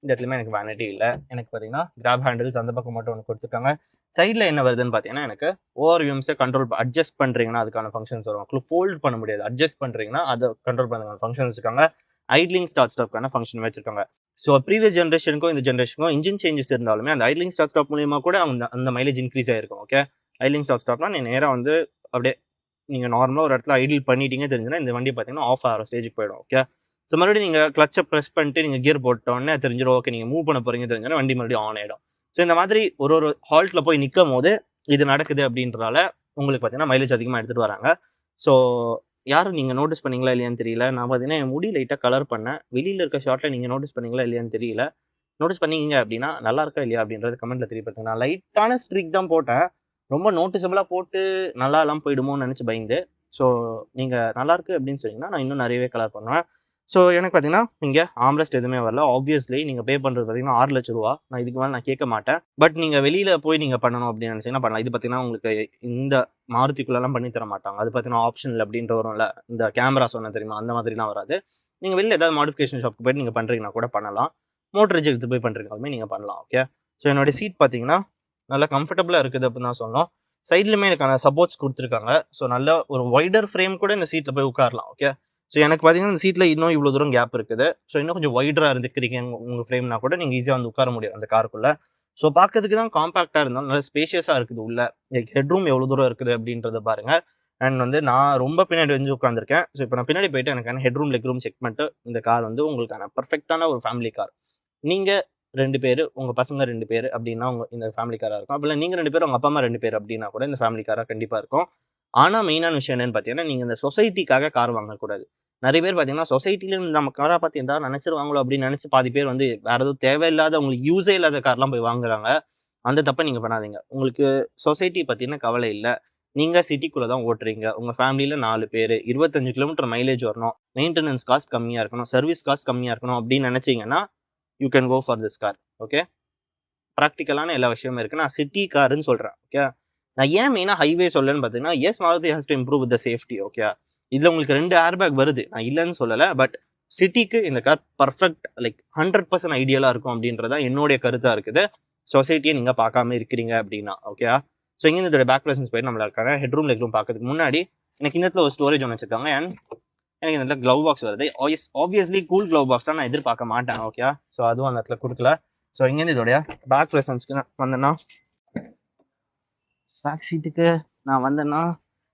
இந்த இடத்துலையுமே எனக்கு வேனிட்டி இல்லை. எனக்கு பார்த்தீங்கன்னா கிராப் ஹேண்டில்ஸ் அந்த பக்கம் மட்டும் ஒன்று கொடுத்துருக்காங்க. சைடில் என்ன வருதுன்னு பார்த்தீங்கன்னா எனக்கு ஓவர் வியூம்ஸை கண்ட்ரோல் அட்ஜஸ்ட் பண்ணுறீங்கன்னா அதுக்கான ஃபங்க்ஷன்ஸ் வரும். ஃபோல்ட் பண்ண முடியாது. அட்ஜஸ்ட் பண்ணுறீங்கன்னா அதை கண்ட்ரோல் பண்ணுறதுக்கான ஃபங்க்ஷன் வச்சுருக்காங்க. ஐட்லிங் ஸ்டார்ட் ஸ்டாப்க்கான ஃபங்க்ஷன் வச்சுருக்காங்க. ஸோ ப்ரீவியஸ் ஜென்ரேஷனுக்கும் இந்த ஜென்ரேஷனுக்கும் இன்ஜின் சேஞ்சஸ் இருந்தாலுமே அந்த ஐட்லிங் ஸ்டார்ட் ஸ்டாப் மூலியமாக கூட அந்த அந்த மைலேஜ் இன்க்ரீஸ் ஆயிருக்கும் ஓகே ஐட்லிங் ஸ்டார்ட் ஸ்டாப்னா நீ நேராக வந்து அப்படியே நீங்கள் நார்மலாக ஒரு இடத்துல ஐடில் பண்ணிட்டீங்க தெரிஞ்சுன்னா இந்த வண்டி பார்த்தீங்கன்னா ஆஃப் ஆகிற ஸ்டேஜுக்கு போயிடும் ஓகே ஸோ மறுபடியும் நீங்கள் கிளச்சை ப்ரெஸ் பண்ணிட்டு நீங்கள் கியர் போட்டோடனே தெரிஞ்சிடும் ஓகே நீங்கள் மூவ் பண்ண போகிறீங்க தெரிஞ்சுன்னா வண்டி மறுபடியும் ஆன் ஆகிடும் ஸோ இந்த மாதிரி ஒரு ஒரு ஹால்ட்டில் போய் நிற்கும் போது இது நடக்குது அப்படின்றதால உங்களுக்கு பார்த்தீங்கன்னா மைலேஜ் அதிகமாக எடுத்துகிட்டு வராங்க. ஸோ யாரும் நீங்கள் நோட்டீஸ் பண்ணீங்களா இல்லையான்னு தெரியல. நான் பார்த்தீங்கன்னா என் முடி லைட்டாக கலர் பண்ணேன். வெளியில் இருக்க ஷார்ட்டில் நீங்கள் நோட்டீஸ் பண்ணீங்களா இல்லையான்னு தெரியல. நோட்டீஸ் பண்ணீங்க அப்படின்னா நல்லா இருக்கா இல்லையா அப்படின்றது கமெண்ட்டில் தெரியப்படுத்துங்க. நான் லைட்டான ஸ்ட்ரிக் தான் போட்டேன். ரொம்ப நோட்டிசபிளாக போட்டு நல்லா எல்லாம் போயிடுமோன்னு நினச்சி பயந்து. ஸோ நீங்கள் நல்லாயிருக்கு அப்படின்னு சொன்னீங்கன்னா நான் இன்னும் நிறையவே கலர் பண்ணுவேன். ஸோ எனக்கு பார்த்தீங்கன்னா இங்கே ஆம்ரெஸ்ட் எதுவுமே வரல. ஆப்வியஸ்லி நீங்கள் பே பண்ணுறது பார்த்தீங்கன்னா ஆறு லட்ச ரூபா. நான் இதுக்கு மேலே நான் கேட்க மாட்டேன். பட் நீங்கள் வெளியில் போய் நீங்கள் பண்ணணும் அப்படின்னு நினச்சிங்கன்னா பண்ணலாம். இது பார்த்தீங்கன்னா உங்களுக்கு இந்த மாருதிக்குள்ளெல்லாம் பண்ணி தர மாட்டாங்க. அது பார்த்தீங்கன்னா ஆப்ஷனில் அப்படின்ற வரும்ல. இந்த கேமரா சொன்ன தெரியுமா? அந்த மாதிரிலாம் வராது. நீங்கள் வெளியில் ஏதாவது மாடிஃபிகேஷன் ஷாப்க்கு போய்ட்டு நீங்கள் பண்ணுறீங்கன்னா கூட பண்ணலாம். மோட்டர் ரிஜெக்ட் போய் பண்ணுறீங்களுமே நீங்கள் பண்ணலாம். ஓகே ஸோ என்னோட சீட் பார்த்தீங்கன்னா நல்லா கம்ஃபர்டபுளாக இருக்குது அப்படின்னு தான் சொன்னோம் சைட்லையுமே எனக்கான சப்போர்ட்ஸ் கொடுத்துருக்காங்க. ஸோ நல்ல ஒரு ஒய்டர் ஃப்ரேம் கூட இந்த சீட்டில் போய் உட்காரலாம். ஓகே ஸோ எனக்கு பார்த்தீங்கன்னா இந்த சீட்டில் இன்னும் இவ்வளோ தூரம் கேப் இருக்குது. ஸோ இன்னும் கொஞ்சம் ஒய்டராக இருந்துக்கிறீங்க உங்கள் ஃப்ரேம்னா கூட நீங்கள் ஈஸியாக வந்து உட்கார முடியும் அந்த காருக்குள்ளே ஸோ பார்க்கறதுக்கு தான் காம்பாக்டாக இருந்தாலும் நல்லா ஸ்பேஷியஸாக இருக்குது உள்ள. ஹெட் ஹெட்ரூம் எவ்வளோ தூரம் இருக்குது அப்படின்றத பாருங்கள் அண்ட் வந்து நான் ரொம்ப பின்னாடி வந்து உட்காந்துருக்கேன் ஸோ இப்போ நான் பின்னாடி போயிட்டு எனக்கான ஹெட்ரூம் லெக் ரூம் செக் பண்ணிட்டு இந்த கார் வந்து உங்களுக்கான பர்ஃபெக்டான ஒரு ஃபேமிலி கார் நீங்கள் ரெண்டு பேர் உங்கள் பசங்க ரெண்டு பேர் அப்படின்னா உங்கள் இந்த ஃபேமிலி காராக இருக்கும். அப்படி நீங்கள் ரெண்டு பேர் உங்கள் அப்பா அம்மா ரெண்டு பேர் அப்படின்னா கூட இந்த ஃபேமிலி காராக கண்டிப்பாக இருக்கும். ஆனால் மெயினான விஷயம் என்னன்னு பார்த்தீங்கன்னா நீங்கள் இந்த சொசைட்டிக்காக கார் வாங்கக்கூடாது. நிறைய பேர் பார்த்தீங்கன்னா சொசைட்டில நம்ம காரை பார்த்து எதா நினச்சிருவாங்களோ அப்படின்னு நினச்சி பாதி பேர் வந்து வேற எதுவும் தேவையில்லாத உங்களுக்கு யூஸே இல்லாத கார்லாம் போய் வாங்குறாங்க. அந்த தப்பை நீங்கள் பண்ணாதீங்க. உங்களுக்கு சொசைட்டி பத்தின கவலை இல்லை. நீங்கள் சிட்டிக்குள்ளே தான் ஓட்டுறீங்க. உங்கள் ஃபேமிலியில் நாலு பேர் இருபத்தஞ்சு கிலோமீட்டர் மைலேஜ் வரணும். மெயின்டெனன்ஸ் காஸ்ட் கம்மியாக இருக்கணும். சர்வீஸ் காஸ்ட் கம்மியாக இருக்கணும் அப்படின்னு நினச்சிங்கன்னா you can go for this car okay ப்ராக்டிக்கலான எல்லா விஷயமும் இருக்குது நான் சிட்டி காருன்னு சொல்கிறேன் ஓகே நான் ஏன் மெயினாக ஹைவே சொல்லன்னு பார்த்தீங்கன்னா yes Maruti has to improve the safety okay இதில் உங்களுக்கு ரெண்டு ஏர் பேக் வருது. நான் இல்லைன்னு சொல்லலை பட் சிட்டிக்கு இந்த car perfect like hundred percent ஐடியலாக இருக்கும் அப்படின்றதான் என்னுடைய கருத்தாக இருக்குது. சொசைட்டியை நீங்கள் பார்க்காம இருக்கிறீங்க அப்படின்னா ஓகே ஸோ இங்கே இந்த பேக் ப்ரெசன்ஸ் போயிட்டு இருக்காங்க. ஹெட்ரூம் லெக் ரூம் பார்க்கறதுக்கு முன்னாடி எனக்கு இந்த இடத்துல ஒரு ஸ்டோரேஜ் ஒன்று வச்சிருக்காங்க. அண்ட் எனக்கு இந்த இடத்துல க்ளவ் பாக்ஸ் வருது. ஆயஸ் ஆப்வியஸ்லி கூல் க்ளவ் பாக்ஸ் தான் நான் எதிர்பார்க்க மாட்டேன் ஓகே ஸோ அதுவும் அந்த இடத்துல கொடுக்கல. ஸோ இங்கேருந்து இதோடைய பேக் லெசன்ஸ்க்கு நான் வந்தேன்னா பேக் சீட்டுக்கு நான் வந்தேன்னா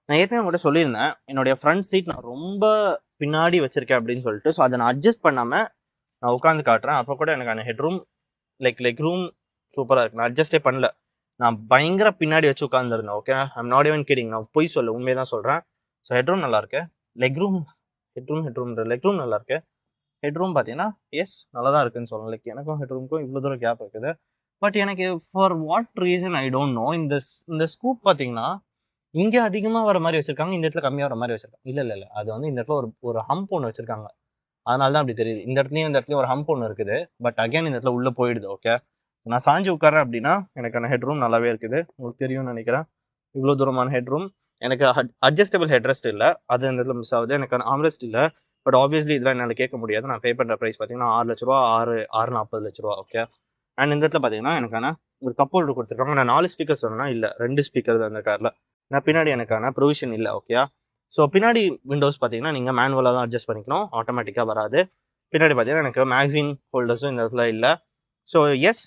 நான் ஏற்கனவே கூட சொல்லியிருந்தேன் என்னுடைய ஃப்ரண்ட் சீட் நான் ரொம்ப பின்னாடி வச்சுருக்கேன் அப்படின்னு சொல்லிட்டு ஸோ அதை நான் அட்ஜஸ்ட் பண்ணாமல் நான் உட்காந்து காட்டுறேன். அப்போ கூட எனக்கு அந்த ஹெட்ரூம் லைக் லெக் ரூம் சூப்பராக இருக்கு. நான் அட்ஜஸ்டே பண்ணல. நான் பயங்கர பின்னாடி வச்சு உட்காந்துருந்தேன் okay I'm not even kidding. நான் பொய் சொல்ல உண்மையை தான் சொல்கிறேன் ஸோ ஹெட்ரூம் நல்லா இருக்கு. Leg room headroom headroom leg room நல்லா இருக்கு. ஹெட்ரூம் பார்த்தீங்கன்னா எஸ் நல்லா தான் இருக்குன்னு சொல்லலாம் லைக் எனக்கும் ஹெட்ரூமுக்கும் இவ்வளோ தூரம் கேப் இருக்குது. பட் எனக்கு for what reason I don't know இந்த இந்த ஸ்கூப் பார்த்தீங்கன்னா இங்கே அதிகமாக வர மாதிரி வச்சுருக்காங்க இந்த இடத்துல கம்மியாக வர மாதிரி வச்சுருக்காங்க. இல்லை இல்லை இல்லை. அது வந்து இந்த இடத்துல ஒரு ஒரு ஹம்ப் ஒன்று வச்சுருக்காங்க. அதனால தான் அப்படி தெரியுது. இந்த இடத்துலையும் இந்த இடத்துலையும் ஒரு ஹம்ப் ஒன்று இருக்குது. பட் அகைன் இந்த இடத்துல உள்ளே போயிடுது ஓகே நான் சாஞ்சு உட்காரேன் அப்படின்னா எனக்கான ஹெட்ரூம் நல்லாவே இருக்குது. உங்களுக்கு தெரியும்னு நினைக்கிறேன். இவ்வளோ தூரமான ஹெட்ரூம் எனக்கு அட்ஜஸ்டபிள் ஹெட்ரெஸ்ட் இல்லை. அது இந்த இடத்துல மிஸ் ஆகுது. எனக்கு ஆம்ரெஸ்ட் இல்லை. பட் ஆப்வியஸ்லி இதெல்லாம் என்னால் கேட்க முடியாது. நான் பே பண்ணுற ப்ரைஸ் பார்த்தீங்கன்னா ஆறு லட்ச ரூபா ஆறு ஆறு நாற்பது லட்ச ரூபா ஓகே அண்ட் இந்த இடத்துல பார்த்தீங்கன்னா எனக்கான ஒரு கப் ஹோல்டர் கொடுத்துருக்காங்க. நான் நாலு ஸ்பீக்கர் சொன்னேன்னா இல்லை ரெண்டு ஸ்பீக்கர் தான் அந்த காரில் நான் பின்னாடி எனக்கான ப்ரொவிஷன் இல்லை ஓகே ஸோ பின்னாடி விண்டோஸ் பார்த்தீங்கன்னா நீங்கள் மேனுவலாக தான் அட்ஜஸ்ட் பண்ணிக்கணும். ஆட்டோமேட்டிக்காக வராது. பின்னாடி பார்த்தீங்கன்னா எனக்கு மேக்சின் ஹோல்டர்ஸும் இந்த இடத்துல இல்லை. ஸோ எஸ்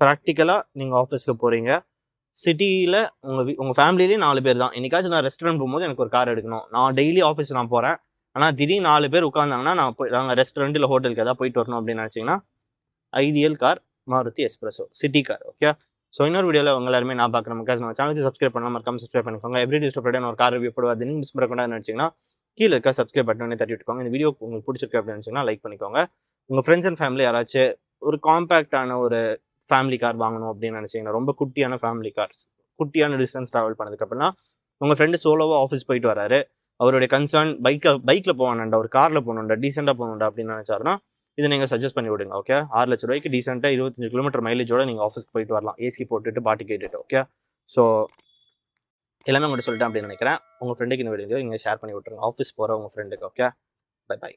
ப்ராக்டிக்கலாக நீங்கள் ஆஃபீஸ்க்கு போகிறீங்க சிட்டியில் உங்கள் உங்கள் ஃபேமிலியிலே நாலு பேர் தான். என்னைக்காச்சும் நான் ரெஸ்டாரண்ட் போகும்போது எனக்கு ஒரு கார் எடுக்கணும். நான் டெய்லி ஆஃபீஸ் நான் போகிறேன் ஆனால் திடீர்னு நாலு பேர் உட்காந்தாங்கன்னா நான் போய் நாங்கள் ரெஸ்டாரண்ட் இல்லை ஹோட்டலுக்கு எதாவது போயிட்டு வரணும் அப்படின்னு நினச்சிங்கன்னா ideal car Maruti Espresso city car okay so இன்னொரு வீடியோவில் உங்க எல்லாருமே நான் பார்க்குறேன் மக்கள் நம்ம சேனலுக்கு சப்ஸ்கிரைப் பண்ணலாம் மறக்காம சப்ஸ்கிரைப் பண்ணிக்கோங்க. எவ்ரி டே ஃப்ரைடே ஒரு கார் ரிவ்யூ போடுவாது நீங்கள் மிஸ் பண்ணக்கூடாது நினச்சிங்கன்னா கீழே இருக்க சப்ஸ்கிரைப் பட்டனே தட்டி விட்டுக்கோங்க. இந்த வீடியோ உங்களுக்கு பிடிச்சிருக்கு அப்படின்னு நினச்சிங்கன்னா லைக் பண்ணிக்கோங்க. உங்கள் ஃப்ரெண்ட்ஸ் அண்ட் ஃபேமிலி யாராச்சும் ஒரு காம்பேக்டான ஒரு ஃபேமிலி கார் வாங்கணும் அப்படின்னு நினச்சிங்கன்னா ரொம்ப குட்டியான ஃபேமிலி கார்ஸ் குட்டியான டிஸ்டன்ஸ் ட்ராவல் பண்ணதுக்கு உங்கள் ஃப்ரெண்டு சோலோவாக ஆஃபீஸ் போயிட்டு வராரு. அவருடைய கன்சர்ன் பைக்கில் பைக்கில் போவானுண்டா ஒரு காரில் போகணுண்டா டீசெண்டாக போகணுண்டா அப்படின்னு நினச்சாருன்னா இதை நீங்கள் சஜஸ்ட் பண்ணி விடுங்க ஓகே ஆறு லட்ச ரூபாய்க்கு டீசெண்டாக இருபத்தஞ்சு கிலோமீட்டர் மைலேஜோட நீங்கள் ஆஃபீஸ்க்கு போயிட்டு வரலாம். ஏசி போட்டுட்டு பாட்டி கேட்டுட்டு ஓகே ஸோ எல்லாமே உங்கள்கிட்ட சொல்லிட்டேன் அப்படின்னு நினைக்கிறேன். உங்கள் ஃப்ரெண்டுக்கு இந்த வீடியோ நீங்கள் ஷேர் பண்ணி விட்டுருங்க. ஆஃபீஸ் போகிற உங்கள் ஃப்ரெண்டுக்கு ஓகே பை பை